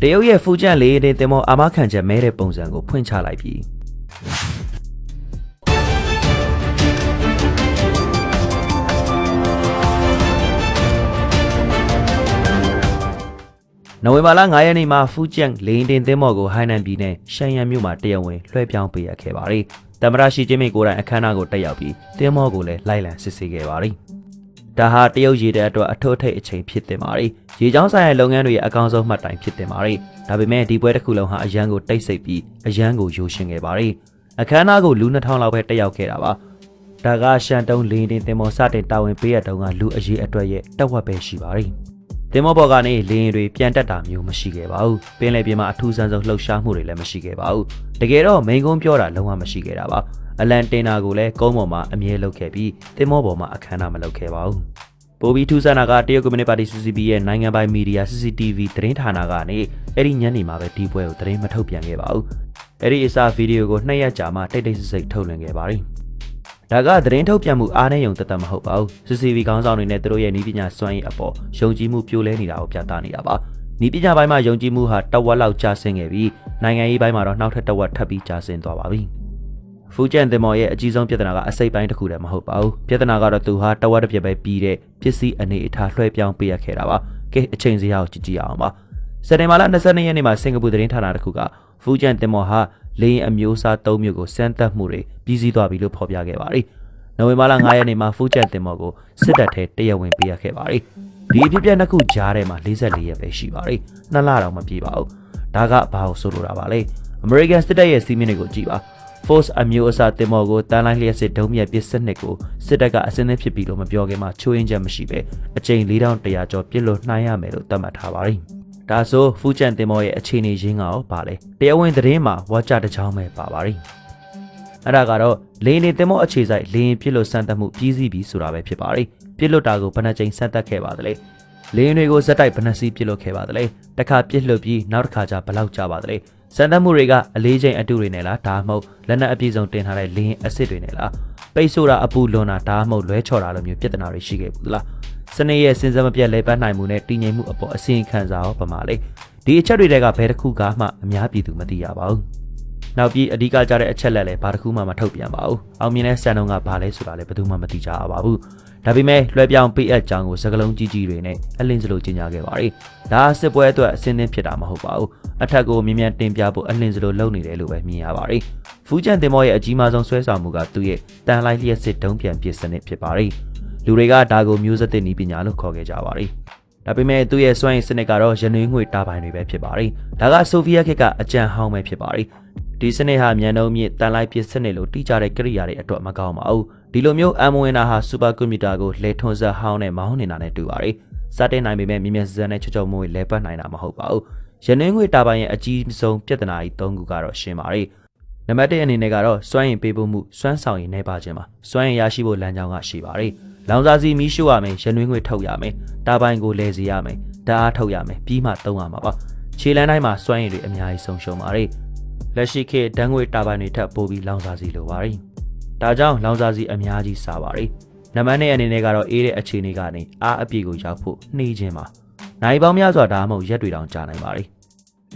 တရုတ်ရဲ့ဖူကျန့်လေးတဲ့တင်မောအာမခံချက်မဲတဲ့ပုံစံကိုဖွင့်ချလိုက်ပြီးနိုဝင်ဘာလ9ရက်နေ့မှာဖူကျန့်လိန်တင်သင်းမော်ကိုဟိုင်းနန်ပြည်နယ်ရှန်ယန်မြို့မှာတရားဝင်လွှဲပြောင်းပေးရခဲ့ပါတယ်။တမရရှိချင်းမင်းကိုယ်တိုင်အခမ်းအနားကိုတက်ရောက်ပြီးသင်းမော်ကိုလည်းလိုက်လံစစ်ဆေးခဲ့ပါတယ်။ ဒါဟာတရုတ်ရေတဲ့အတွက်အထောက်အထိပ်အချိန်ဖြစ်တင်ပါတယ်။ရေချောင်းဆိုင်ရာလုပ်ငန်းတွေရဲ့အကောင်းဆုံးမှတ်တိုင်ဖြစ်တင်ပါတယ်။ဒါပေမဲ့ဒီပွဲတစ်ခုလုံးဟာအရန်ကိုတိတ်ဆိတ်ပြီးအရန်ကိုယိုရှင်ခဲ့ပါတယ်။အခမ်းအနားကိုလူ2000လောက်ပဲတက်ရောက်ခဲ့တာပါ။ဒါကရှန်တုံးလင်းတင်တင်မော်စတင်တာဝန်ပေးရတုန်းကလူအရေးအတွက်ရဲ့တက်ဝက်ပဲရှိပါတယ်။တင်မောဘော်ကနေလင်းတွေပြန်တက်တာမျိုးမရှိခဲ့ပါဘူး။ပင်လယ်ပြင်မှာအထူးဆန်းဆုံးလှုပ်ရှားမှုတွေလည်းမရှိခဲ့ပါဘူး။တကယ်တော့မိန်ကုန်းပြောတာလုံးဝမရှိခဲ့တာပါ။ အလန်တင်နာကိုလည်းကုန်းပေါ်မှာအမြဲလုပ်ခဲ့ပြီးတင်မောဘော်မှာအခမ်းအနားမလုပ်ခဲ့ပါဘူး။ပိုဘီထူဆန်နာကတရုတ်ကွန်မြူနတီပါတီ CCP ရဲ့နိုင်ငံပိုင်မီဒီယာ CCTV သတင်းဌာနကနေအဲ့ဒီညနေမှာပဲဒီပွဲကိုသတင်းမထုတ်ပြန်ခဲ့ပါဘူး။အဲ့ဒီအစားဗီဒီယိုကိုနှစ်ရက်ကြာမှတိတ်တိတ်ဆိတ်ဆိတ်ထုတ်လွှင့်ခဲ့ပါတယ်။ဒါကသတင်းထုတ်ပြန်မှုအားနဲ့ယုံတသက်မဟုတ်ပါဘူး CCTV ခေါင်းဆောင်တွေနဲ့သူတို့ရဲ့နီးပညာစွမ်းရည်အပေါ်ယုံကြည်မှုပြိုလဲနေတာကိုပြသနေတာပါနီးပညာပိုင်းမှာယုံကြည်မှုဟာတဝက်လောက်ကျဆင်းခဲ့ပြီးနိုင်ငံရေးပိုင်းမှာတော့နောက်ထပ်တဝက်ထပ်ပြီးကျဆင်းသွားပါပြီ ဖူကျန်တင်မော်ရဲ့အကြီးဆုံးပြဿနာကအစိတ်ပိုင်းတစ်ခုတည်းမဟုတ်ပါဘူးပြဿနာကတော့သူဟာတဝက်တစ်ပြက်ပဲပြီးတဲ့ပစ္စည်းအနေအထားလွှဲပြောင်းပေးရခဲ့တာပါကဲအချိန်စရာကိုကြည့်ကြည့်အောင်ပါစက်တင်ဘာလ22ရက်နေ့မှာစင်ကာပူသတင်းဌာနတစ်ခုကဖူကျန်တင်မော်ဟာလေယာဉ်အမျိုးအစား၃မျိုးကိုစမ်းသပ်မှုတွေပြီးစီးသွားပြီလို့ဖော်ပြခဲ့ပါတယ်နိုဝင်ဘာလ9ရက်နေ့မှာဖူကျန်တင်မော်ကိုစစ်တပ်ထဲတရားဝင်ပေးရခဲ့ပါတယ်ဒီအဖြစ်အပျက်နှစ်ခုကြားထဲမှာ44ရက်ပဲရှိပါတယ်နှစ်လတော့မပြည့်ပါဘူးဒါကဘာလို့ဆိုလိုတာပါလဲ American စစ်တပ်ရဲ့စီးမင်းတွေကိုကြည့်ပါ Force အမျိုးအစားတင်မော်ကိုတန်းလိုက်လျက်စစ်ဒုံးမြတ်ပစ်စနစ်ကိုစစ်တပ်ကအစင်းသင်းဖြစ်ပြီးလို့မပြောခင်မှာချိုးရင်ချက်မရှိပဲအကြိမ်4100ကျော်ပြစ်လို့နှိုင်းရမယ်လို့သတ်မှတ်ထားပါတယ်ဒါဆိုဖူးကျန်တင်မော်ရဲ့အခြေအနေရင်းကရောပါလဲတရားဝင်သတင်းမှာဝါကြတစ်ချောင်းပဲပါပါတယ်အဲ့ဒါကတော့လေရင်တင်မောအခြေဆိုင်လေရင်ပြစ်လို့စမ်းသပ်မှုပြီးစီးပြီဆိုတာပဲဖြစ်ပါတယ်ပြစ်လို့တာကိုဘယ်နှကြိမ်စမ်းသပ်ခဲ့ပါသလဲလေရင်တွေကိုဇက်တိုက်ဘယ်နှစီးပြစ်လို့ခဲ့ပါသလဲတစ်ခါပြစ်လို့ပြီးနောက်တစ်ခါကျဘယ်လောက်ကြာပါသလဲ စမ်းသပ်မှုတွေကအလေးချိန်အတူတွေနဲ့လားဒါမှမဟုတ်လက်နက်အပြည့်စုံတင်ထားတဲ့လေရင်အစ်စ်တွေနဲ့လားပိတ်ဆို့တာအပူလွန်တာဒါမှမဟုတ်လွဲချော်တာလိုမျိုးပြဿနာတွေရှိခဲ့ဘူးလားစနေရဲ့စဉ်ဆက်မပြတ်လဲပတ်နိုင်မှုနဲ့တည်ငြိမ်မှုအပေါ်အစီရင်ခံစာရောပမာလေဒီအချက်တွေကဘယ်တစ်ခုကမှအများပြည်သူမသိရပါဘူးနောက်ပြီးအဓိကကြတဲ့အချက်လက်လည်းဘာတစ်ခုမှမထုတ်ပြန်ပါဘူးအောင်မြင်တဲ့စံနှုန်းကဘာလဲဆိုတာလည်းဘယ်သူမှမသိကြပါဘူး ဒါပေမဲ့လွှဲပြောင်းပေးအပ်ကြောင်းကိုစကလုံးကြီးကြီးတွေနဲ့အလင်းစလိုကြီးညာခဲ့ပါတယ်ဒါစစ်ပွဲအတွက်အစင်းသင်းဖြစ်တာမဟုတ်ပါဘူးအထက်ကိုမြ мян တင်ပြဖို့အလင်းစလိုလုပ်နေတယ်လို့ပဲမြင်ရပါတယ်ဖူးကျန်တင်မောရဲ့အကြီးမားဆုံးဆွဲဆောင်မှုကသူ့ရဲ့တန်လိုက်လျက်စစ်ဒုံးပြန်ပစ်စနစ်ဖြစ်ပါတယ်လူတွေကဒါကိုမျိုးစက်တဲ့နီးပညာလို့ခေါ်ခဲ့ကြပါတယ်ဒါပေမဲ့သူ့ရဲ့စွမ်းရည်စနစ်ကတော့ရနွေးငွေတာပိုင်တွေပဲဖြစ်ပါတယ်။ဒါကဆိုဗီယက်ခေတ်ကအကြံဟောင်းပဲဖြစ်ပါတယ်။ဒီစနစ်ဟာမြန်နှုံးမြင့်တန်လိုက်ပစ်စနစ်လို့တိကျတဲ့ကိရိယာတွေအတွက်မကောင်းပါဘူး။ ဒီလိုမျိုးအမ်ဝင်နာဟာစူပါကွန်ပျူတာကိုလေထွန်ဆက်ဟောင်းနဲ့မောင်းနေတာနဲ့တူပါတယ်။စတင်နိုင်ပေမဲ့မြင်မြန်စစနဲ့ချောချောမွေးလဲပတ်နိုင်တာမဟုတ်ပါဘူး။ရနွေးငွေတာပိုင်ရဲ့အကြီးဆုံးပြဿနာကြီး၃ခုကတော့ရှင်းပါတယ်။နံပါတ်1အနေနဲ့ကတော့စွမ်းရင်ပေးဖို့မှုစွမ်းဆောင်ရည်နှဲပါခြင်းပါစွမ်းရင်ရရှိဖို့လမ်းကြောင်းကရှိပါတယ်လောင်စာစီမီးရှို့ရမယ်ရနွေးငွေထုတ်ရမယ်တာပိုင်ကိုလဲစီရမယ်ဓာတ်အားထုတ်ရမယ်ပြီးမှသုံးရမှာပါခြေလမ်းတိုင်းမှာစွမ်းရည်တွေအများကြီးဆုံးရှုံးပါတယ်လက်ရှိခေတ်ဓာတ်ငွေတာပိုင်တွေထပ်ပိုးပြီးလောင်စာစီလိုပါတယ် ဒါကြောင့်လောင်စာစီအများကြီးစားပါတယ်နံပါတ်2အနေနဲ့ကတော့အေးတဲ့အခြေအနေကနေအားအပြည့်ကိုရောက်ဖို့နှီးခြင်းပါနိုင်ပေါင်းများစွာဒါမှမဟုတ်ရက်တွေတောင်ကြာနိုင်ပါတယ်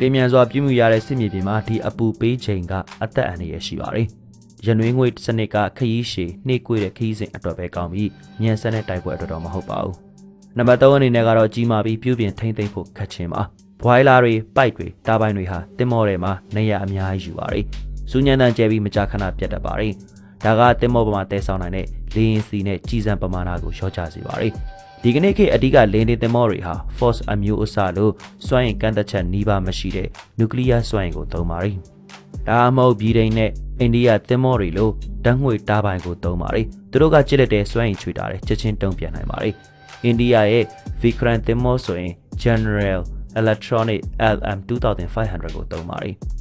လင်းမြန်စွာပြုမှုရတဲ့စစ်မြေပြင်မှာဒီအပူပေးချိန်ကအသက်အန္တရာယ်ရှိပါတယ်။ရနွေးငွေစနစ်ကခရီးရှည်နှိကွေးတဲ့ခရီးစဉ်အတွက်ပဲကောင်းပြီးမြန်ဆန်တဲ့တိုက်ပွဲအတွက်တော့မဟုတ်ပါဘူး။နံပါတ်3အနေနဲ့ကတော့ကြီးမာပြီးပြုပြင်ထိမ့်သိမ့်ဖို့ခက်ချင်းပါ။ဘွိုင်လာတွေပိုက်တွေတားပိုင်းတွေဟာတင်မောတွေမှာနေရအများကြီးယူပါတယ်။စူးညံတန်ကျဲပြီးမကြာခဏပြတ်တတ်ပါတယ်။ ဒါကတင်မောပေါ်မှာတဲဆောင်နိုင်တဲ့လေရင်စီနဲ့ကြီးစံပမာဏကိုလျှော့ချစေပါတယ်။ဒီကနေ့ခေတ်အဓိကလင်းနေတင်မောတွေဟာ force အမျိုးအစားလို့စွမ်းရင်ကန့်သက်ချက်နှီးပါမရှိတဲ့နျူကလ িয়ার စွမ်းရင်ကိုသုံးပါတယ်။ဒါအမဟုတ်ပြည်တိုင်းနဲ့အိန္ဒိယတင်မောတွေလို့ဓာတ်ငွေတားပိုင်ကိုသုံးပါတယ်။သူတို့ကကြစ်လက်တဲ့စွမ်းရင်ချွေတာတယ်ချက်ချင်းတုံ့ပြန်နိုင်ပါတယ်။အိန္ဒိယရဲ့ Vikrant တင်မောဆိုရင် General Electronic LM 2500ကိုသုံးပါတယ်။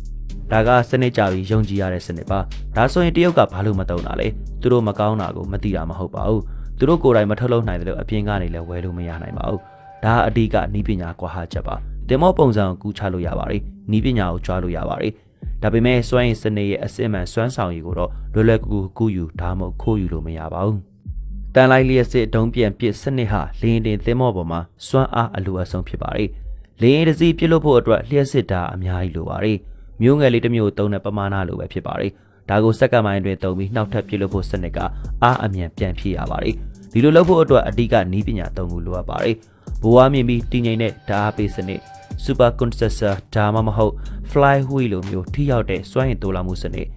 ဒါကစနစ်ကြပြီးယုံကြည်ရတဲ့စနစ်ပါဒါဆိုရင်တရုတ်ကဘာလို့မတုံးတာလဲသူတို့မကောင်းတာကိုမသိတာမဟုတ်ပါဘူးသူတို့ကိုယ်တိုင်မထုတ်လုပ်နိုင်တယ်လို့အပြင်ကနေလည်းဝယ်လို့မရနိုင်ပါဘူးဒါအဓိကနီးပညာကွာဟချက်ပါတင်မောပုံစံကိုကူးချလို့ရပါတယ်နီးပညာကိုကြွားလို့ရပါတယ်ဒါပေမဲ့စွမ်းရည်စနစ်ရဲ့အစစ်အမှန်စွမ်းဆောင်ရည်ကိုတော့လွယ်လွယ်ကူကူကူးယူဒါမှမဟုတ်ခိုးယူလို့မရပါဘူးတန်လိုက်လျက်စစ်ဒုံးပြန်ပစ်စနစ်ဟာလင်းတင်သင်းမောပေါ်မှာစွမ်းအားအလိုအဆုံးဖြစ်ပါတယ်။လေရင်တစ်စီးပြစ်လို့ဖို့အတွက်လျှက်စစ်တာအများကြီးလိုပါတယ်။ မျိုးငယ်လေးတစ်မျိုးသုံးတဲ့ပမာဏလိုပဲဖြစ်ပါတယ်။ဒါကိုစက္ကန့်ပိုင်းအတွင်းသုံးပြီးနှောက်ထပ်ပြစ်လို့ဖို့စနစ်ကအားအမြန်ပြန်ဖြည့်ရပါတယ်။ဒီလိုလုပ်ဖို့အတွက်အဓိကနီးပညာသုံးခုလိုအပ်ပါတယ်။ဘဝမြင်ပြီးတည်ငြိမ်တဲ့ဓာတ်အားပေးစနစ် super condenser ဒါမှမဟုတ် fly wheel လိုမျိုးထိရောက်တဲ့စွမ်းရည်တိုးလာမှုစနစ်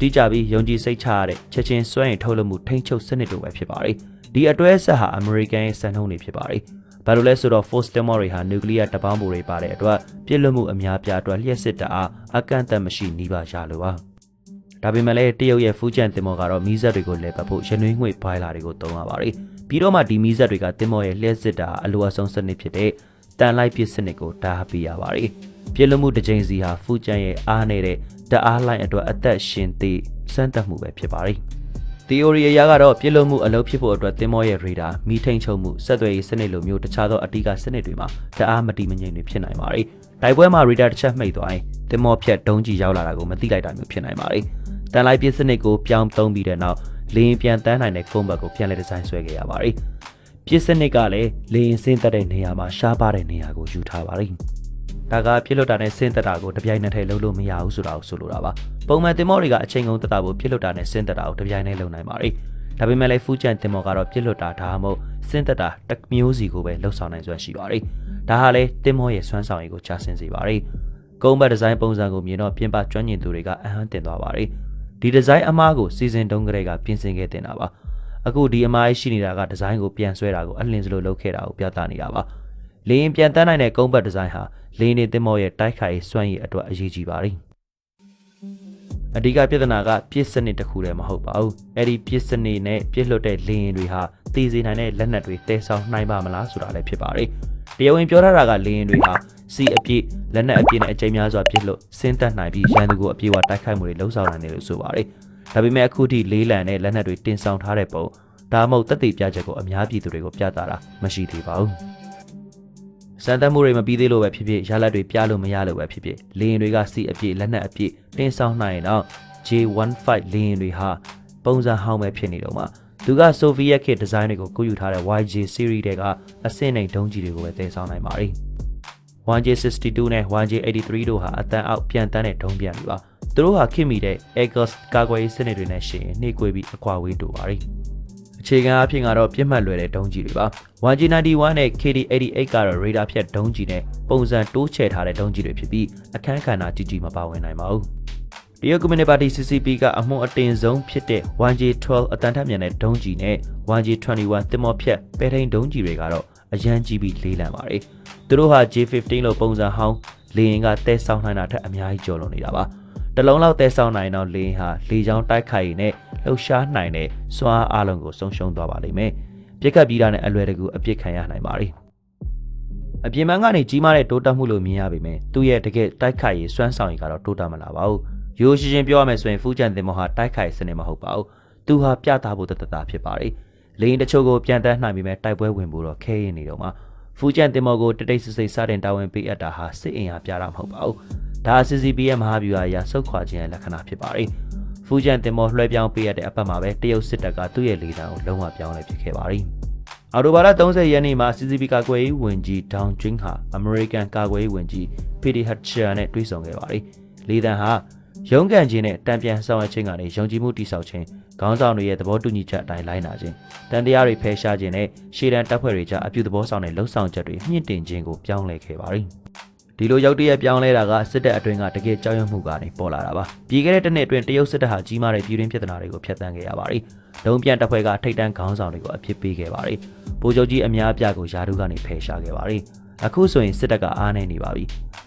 တိကျပြီးယုံကြည်စိတ်ချရတဲ့ချက်ချင်းစွမ်းရည်ထုတ်လုပ်မှုထိန်းချုပ်စနစ်တို့ပဲဖြစ်ပါတယ်။ဒီအတွဲဆက်ဟာအမေရိကန်ရဲ့စံနှုန်းတွေဖြစ်ပါတယ်။ ဘာလို့လဲဆိုတော့ force stemmer တွေဟာနျူကလ িয়ার တပေါင်းပိုတွေပါတဲ့အတွက်ပြစ်လွတ်မှုအများပြားအတွက်လျှက်စစ်တအားအကန့်အသတ်မရှိနှီးပါရလိုပါ။ဒါပေမဲ့လည်းတရုတ်ရဲ့ဖူးကျန်တင်မောကတော့မီးစက်တွေကိုလဲပတ်ဖို့ရနွေးငွေဘိုင်လာတွေကိုသုံးရပါတယ်။ပြီးတော့မှဒီမီးစက်တွေကတင်မောရဲ့လျှက်စစ်တာအလိုအဆုံးစနစ်ဖြစ်တဲ့တန်လိုက်ပစ်စနစ်ကိုတားပေးရပါတယ်။ပြစ်လွတ်မှုတစ်ချိန်စီဟာဖူးကျန်ရဲ့အားနေတဲ့တအားလိုင်းအတွက်အသက်ရှင်သည့်စမ်းသပ်မှုပဲဖြစ်ပါတယ်။ theory အရာကတော့ပြစ်လွတ်မှုအလုပ်ဖြစ်ဖို့အတွက်သင်္ဘောရဲ့ radar မီးထိန်ချုပ်မှုဆက်သွယ်ရေးစနစ်လိုမျိုးတခြားသောအတိကစနစ်တွေမှာတအားမတိမငြိမ်တွေဖြစ်နိုင်ပါတယ်။တိုက်ပွဲမှာ radar တစ်ချက်မှိတ်သွားရင်သင်္ဘောဖြတ်ဒုံးကြီးရောက်လာတာကိုမသိလိုက်တာမျိုးဖြစ်နိုင်ပါတယ်။တန်လိုက်ပစ်စနစ်ကိုပြောင်းသုံးပြီးတဲ့နောက်လေရင်ပြန်တန်းနိုင်တဲ့ကုန်းဘက်ကိုပြန်လဲဒီဇိုင်းဆွဲခဲ့ရပါတယ်။ပစ်စနစ်ကလည်းလေရင်ဆင်းသက်တဲ့နေရာမှာရှားပါတဲ့နေရာကိုယူထားပါတယ်။ ဒါကပြစ်လွတ်တာနဲ့ဆင်းသက်တာကိုတပြိုင်နက်တည်းလုပ်လို့မရဘူးဆိုတာကိုဆိုလိုတာပါပုံမှန်တင်မောတွေကအချိန်ကုန်သက်တာကိုပြစ်လွတ်တာနဲ့ဆင်းသက်တာကိုတပြိုင်တည်းလုပ်နိုင်ပါတယ်ဒါပေမဲ့လည်းဖူးချန်တင်မောကတော့ပြစ်လွတ်တာဒါမှမဟုတ်ဆင်းသက်တာတစ်မျိုးစီကိုပဲလှုပ်ဆောင်နိုင်စွမ်းရှိပါတယ်ဒါဟာလည်းတင်မောရဲ့စွမ်းဆောင်ရည်ကိုချဆင်းစေပါတယ်ကုန်းဘတ်ဒီဇိုင်းပုံစံကိုမြင်တော့ပြင်ပကျွမ်းကျင်သူတွေကအဟမ်းတင်သွားပါတယ်ဒီဒီဇိုင်းအမားကိုစီစဉ်တုံးကလေးကပြင်ဆင်ခဲ့တင်တာပါအခုဒီအမားရှိနေတာကဒီဇိုင်းကိုပြန်ဆွဲတာကိုအလင်းစလိုလုပ်ခဲ့တာကိုပြသနေတာပါ လေရင်ပြန်တန်းနိုင်တဲ့ကုန်းဘတ်ဒီဇိုင်းဟာလေနေတင်မောရဲ့တိုက်ခိုက်စွမ်းရည်အတွက်အရေးကြီးပါတယ်အဓိကပြဿနာကပြစ်စနစ်တစ်ခုတည်းမဟုတ်ပါဘူးအဲ့ဒီပြစ်စနစ်နဲ့ပြစ်လွတ်တဲ့လေရင်တွေဟာတည်စေနိုင်တဲ့လက်နက်တွေတဲဆောင်နိုင်ပါမလားဆိုတာလည်းဖြစ်ပါတယ်တရားဝင်ပြောထားတာကလေရင်တွေဟာစီအပြည့်လက်နက်အပြည့်နဲ့အကြိမ်များစွာပြစ်လို့ဆင်းသက်နိုင်ပြီးရန်သူကိုအပြည့်အဝတိုက်ခိုက်မှုတွေလှုံ့ဆော်နိုင်တယ်လို့ဆိုပါတယ်ဒါပေမဲ့အခုထိလေးလံတဲ့လက်နက်တွေတင်ဆောင်ထားတဲ့ပုံဒါမှမဟုတ်တက်သေးပြချက်ကိုအများပြည်သူတွေကိုပြသတာမရှိသေးပါဘူး စံသက်မှုတွေမပြီးသေးလို့ပဲဖြစ်ဖြစ်ရလက်တွေပြလို့မရလို့ပဲဖြစ်ဖြစ်လေရင်တွေကစီအပြည့်လက်နက်အပြည့်တင်းဆောင်နိုင်ရင်တော့ J15 လေရင်တွေဟာပုံစံဟောင်းပဲဖြစ်နေတော့မှသူကဆိုဗီယက်ခေတ်ဒီဇိုင်းတွေကိုကိုယူထားတဲ့ YJ series တွေကအဆင့်နှိမ်ဒုံးကြီးတွေကိုပဲတည်ဆောင်နိုင်ပါတယ် 1J62 နဲ့ 1J83 တို့ဟာအတန်အောက်ပြန်တန်းတဲ့ဒုံးပြန်တွေပါသူတို့ဟာခင်မိတဲ့ Aegis ကာကွယ်ရေးစနစ်တွေနဲ့ရှင်နှိကွေးပြီးအကွာဝေးတူပါတယ်အ ခြေခံအဖြစ်ကတော့ပြစ်မှတ်လွယ်တဲ့ဒုံးကြီးတွေပါ 1G91 နဲ့ KD88 ကတော့ radar ဖြတ်ဒုံးကြီးနဲ့ပုံစံတိုးချဲ့ထားတဲ့ဒုံးကြီးတွေဖြစ်ပြီးအခန်းကဏ္ဍကြီးကြီးမပါဝင်နိုင်ပါဘူးတရုတ်ကွန်မြူနတီပါတီ CCP ကအမွန်အတင်ဆုံးဖြစ်တဲ့ 1G12 အတန်ထက်မြန်တဲ့ဒုံးကြီးနဲ့ 1G21 တင်မောဖြတ်ပဲထိန်ဒုံးကြီးတွေကတော့အရန်ကြီးပြီးလေးလံပါတယ်သူတို့ဟာ J15 လို့ပုံစံဟောင်းလေရင်ကတဲဆောင်နိုင်တာထက်အများကြီးကျော်လွန်နေတာပါတလုံးလောက်တဲဆောင်နိုင်တော့လေရင်ဟာလေချောင်းတိုက်ခိုက်ရည်နဲ့ လှုပ်ရှားနိုင်တဲ့စွမ်းအားအလုံးကိုဆုံးရှုံးသွားပါလိမ့်မယ်။ပြစ်ခတ်ပြီးတာနဲ့အလွယ်တကူအပြစ်ခံရနိုင်ပါ रे ။အပြင်ပန်းကနေကြီးမားတဲ့တိုးတက်မှုလို့မြင်ရပေမဲ့သူ့ရဲ့တကယ်တိုက်ခိုက်ရေးစွမ်းဆောင်ရည်ကတော့တိုးတက်မလာပါဘူး။ရိုးရှင်းရှင်းပြောရမယ်ဆိုရင်ဖူးချန်တင်မောဟာတိုက်ခိုက်စနစ်မဟုတ်ပါဘူး။သူဟာပြသဖို့တတတာဖြစ်ပါ रे ။လေရင်တချို့ကိုပြန်တန်းနိုင်ပေမဲ့တိုက်ပွဲဝင်ဖို့တော့ခဲရင်နေတော့မှာဖူးချန်တင်မောကိုတတိတ်ဆိတ်ဆိတ်စတင်တာဝန်ပေးအပ်တာဟာစစ်အင်အားပြတာမဟုတ်ပါဘူး။ဒါ CCP ရဲ့မဟာဗျူဟာအရဆုတ်ခွာခြင်းရဲ့လက္ခဏာဖြစ်ပါတယ်။ ဖူးဂျန်တင်မောလွှဲပြောင်းပေးရတဲ့အပတ်မှာပဲတရုတ်စစ်တပ်ကသူ့ရဲ့လေတံကိုလုံးဝပြောင်းလဲပစ်ခဲ့ပါသည်။အော်တိုဘာလ30ရက်နေ့မှာ CCP ကာကွယ်ရေးဝန်ကြီးဒေါန်ဂျင်းဟာအမေရိကန်ကာကွယ်ရေးဝန်ကြီးပီတီဟတ်ချာနဲ့တွေ့ဆုံခဲ့ပါသည်။လေတံဟာရုံးကန်ခြင်းနဲ့တံပြန်ဆောင်ရွက်ခြင်းကနေယုံကြည်မှုတည်ဆောက်ခြင်းခေါင်းဆောင်တွေရဲ့သဘောတူညီချက်အတိုင်းလိုက်နာခြင်းတန်တရားတွေဖယ်ရှားခြင်းနဲ့ရှေ့တန်းတပ်ဖွဲ့တွေကြားအပြုသဘောဆောင်တဲ့လှုပ်ဆောင်ချက်တွေမြင့်တင်ခြင်းကိုပြောင်းလဲခဲ့ပါသည်။ ဒီလိုရောက်တရက်ပြောင်းလဲတာကစစ်တပ်အတွင်းကတကယ်ကြောက်ရွံ့မှုကနေပေါ်လာတာပါပြီးခဲ့တဲ့တစ်နှစ်အတွင်းတရုတ်စစ်တပ်ဟာကြီးမားတဲ့ပြည်တွင်းပြဿနာတွေကိုဖျက်ဆီးခဲ့ရပါတယ်လုံပြန်တပ်ဖွဲ့ကထိတ်တန့်ခေါင်းဆောင်တွေကိုအဖြစ်ပေးခဲ့ပါတယ်ဗိုလ်ချုပ်ကြီးအများအပြားကိုယာတုကနေဖယ်ရှားခဲ့ပါတယ်အခုဆိုရင်စစ်တပ်ကအားနေနေပါပြီ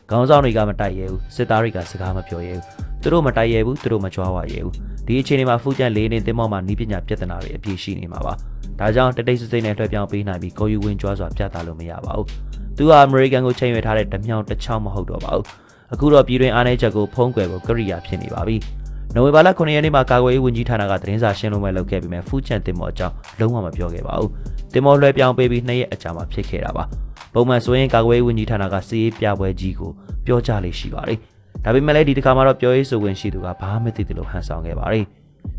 ခေါင်းဆောင်တွေကမတိုက်ရဲဘူးစစ်သားတွေကစကားမပြောရဲဘူးသူတို့မတိုက်ရဲဘူးသူတို့မကြွားဝရဲဘူးဒီအခြေအနေမှာဖူးကျန်လေးနေတင်မောမှာနီးပညာပြဿနာတွေအပြည့်ရှိနေမှာပါဒါကြောင့်တတိတ်စိတ်နဲ့လွှဲပြောင်းပေးနိုင်ပြီးကိုယူဝင်ကြွားစွာပြသလို့မရပါဘူး သူဟာအမေရိကန်ကိုချိန်ရွယ်ထားတဲ့ဓမြောင်တစ်ချောင်းမဟုတ်တော့ပါဘူးအခုတော့ပြည်တွင်းအားနည်းချက်ကိုဖုံးကွယ်ဖို့ကရိယာဖြစ်နေပါပြီနိုဝင်ဘာလ9ရက်နေ့မှာကာကွယ်ရေးဝန်ကြီးဌာနကသတင်းစာရှင်းလင်းပွဲလုပ်ခဲ့ပြီးမြဖူးချန်တင်မော်အကြောင်းလုံးဝမပြောခဲ့ပါဘူးတင်မော်လွှဲပြောင်းပေးပြီးနှစ်ရက်အကြာမှာဖြစ်ခဲ့တာပါပုံမှန်ဆိုရင်ကာကွယ်ရေးဝန်ကြီးဌာနကစီးရေးပြပွဲကြီးကိုပြောကြလေးရှိပါတယ်ဒါပေမဲ့လည်းဒီတစ်ခါမှာတော့ပြောရေးဆိုခွင့်ရှိသူကဘာမှမသိသလိုဟန်ဆောင်ခဲ့ပါတယ်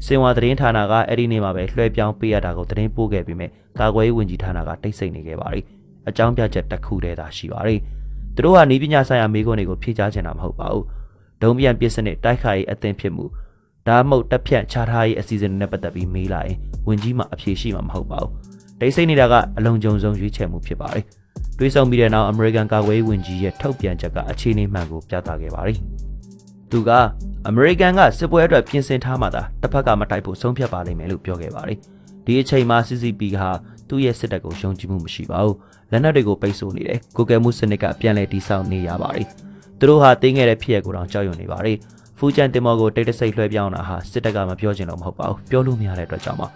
စင်ဝါသတင်းဌာနကအဲ့ဒီနေ့မှာပဲလွှဲပြောင်းပေးရတာကိုသတင်းပို့ခဲ့ပြီးမြကာကွယ်ရေးဝန်ကြီးဌာနကတိတ်ဆိတ်နေခဲ့ပါတယ် အကြောင်းပြချက်တစ်ခုတည်းသာရှိပါတယ်။သူတို့ဟာနီးပညာဆိုင်ရာမေးခွန်းတွေကိုဖြေကြားချင်တာမဟုတ်ပါဘူးဒုံပြန်ပစ်စနစ်တိုက်ခိုက်ရေးအသင်းဖြစ်မှုဒါမှမဟုတ်တက်ဖြန့်ချထားရေးအစီအစဉ်တွေနဲ့ပတ်သက်ပြီးမေးလာရင်ဝင်ကြီးမှအဖြေရှိမှာမဟုတ်ပါဘူးတိတ်ဆိတ်နေတာကအလုံးကြုံဆုံးရွေးချယ်မှုဖြစ်ပါတယ်တွေးဆောင်ပြီးတဲ့နောက်အမေရိကန်ကာကွယ်ရေးဝန်ကြီးရဲ့ထုတ်ပြန်ချက်ကအခြေအနေမှန်ကိုပြသခဲ့ပါတယ်သူကအမေရိကန်ကစစ်ပွဲအတွက်ပြင်ဆင်ထားမှသာတစ်ဖက်ကမတိုက်ဖို့ဆုံးဖြတ်ပါလိမ့်မယ်လို့ပြောခဲ့ပါတယ် ဒီအချိန်မှာ CCP ကသူ့ရဲ့စစ်တပ်ကိုယုံကြည်မှုမရှိပါဘူးလက်နက်တွေကိုပိတ်ဆို့နေတယ်ကိုကယ်မှုစနစ်ကပြန်လည်တည်ဆောက်နေရပါတယ်သူတို့ဟာတင်းခဲ့တဲ့ဖြစ်ရပ်ကိုတောင်ကြောက်ရွံ့နေပါတယ်ဖူးချန်တင်မော်ကိုတိတ်တဆိတ်လွှဲပြောင်းတာဟာစစ်တပ်ကမပြောချင်တော့မဟုတ်ပါဘူးပြောလို့မရတဲ့အတွက်ကြောင့်ပါ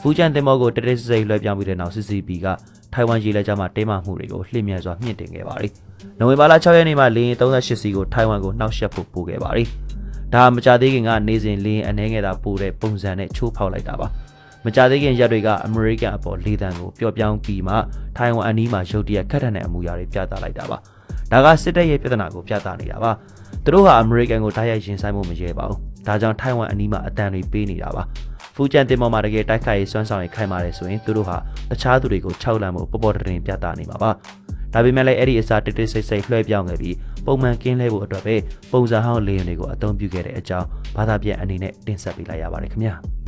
ဖူးချန်တင်မော်ကိုတိတ်တဆိတ်လွှဲပြောင်းပြီးတဲ့နောက် CCP ကထိုင်ဝမ်ရေလက်ကြားမှာတင်းမာမှုတွေကိုလှည့်မြန်စွာမြင့်တင်ခဲ့ပါတယ်နိုဝင်ဘာလ6ရက်နေ့မှာလေယာဉ်38စီးကိုထိုင်ဝမ်ကိုနှောက်ယှက်ဖို့ပို့ခဲ့ပါတယ်ဒါမကြသေးခင်ကနေစဉ်လေယာဉ်အနေငယ်သာပို့တဲ့ပုံစံနဲ့ချိုးဖောက်လိုက်တာပါ မကြသေးခင်ရက်တွေကအမေရိကန်အပေါ်လေတံကိုပျော့ပြောင်းပြီးမှထိုင်ဝမ်အနီးမှာရုတ်တရက်ခက်ထန်တဲ့အမူအရာတွေပြသလိုက်တာပါဒါကစစ်တပ်ရဲ့ပြဿနာကိုပြသနေတာပါသူတို့ဟာအမေရိကန်ကိုတိုက်ရိုက်ရင်ဆိုင်မှုမရဲပါဘူးဒါကြောင့်ထိုင်ဝမ်အနီးမှာအတန်တွေပေးနေတာပါဖူကျန်တင်မော်မှာတကယ်တိုက်ခိုက်ရေးစွမ်းဆောင်ရေးခိုင်မာတယ်ဆိုရင်သူတို့ဟာတခြားသူတွေကိုခြောက်လန့်မှုပေါ်ပေါ်တင်ပြသနေမှာပါဒါပေမဲ့လည်းအဲ့ဒီအစားတိတ်တိတ်ဆိတ်ဆိတ်လွှဲပြောင်းခဲ့ပြီးပုံမှန်ကင်းလဲဖို့အတွက်ပဲပုံစံဟောင်းလေယာဉ်တွေကိုအသုံးပြုခဲ့တဲ့အကြောင်းဘာသာပြန်အနေနဲ့တင်ဆက်ပေးလိုက်ရပါတယ်ခင်ဗျာ။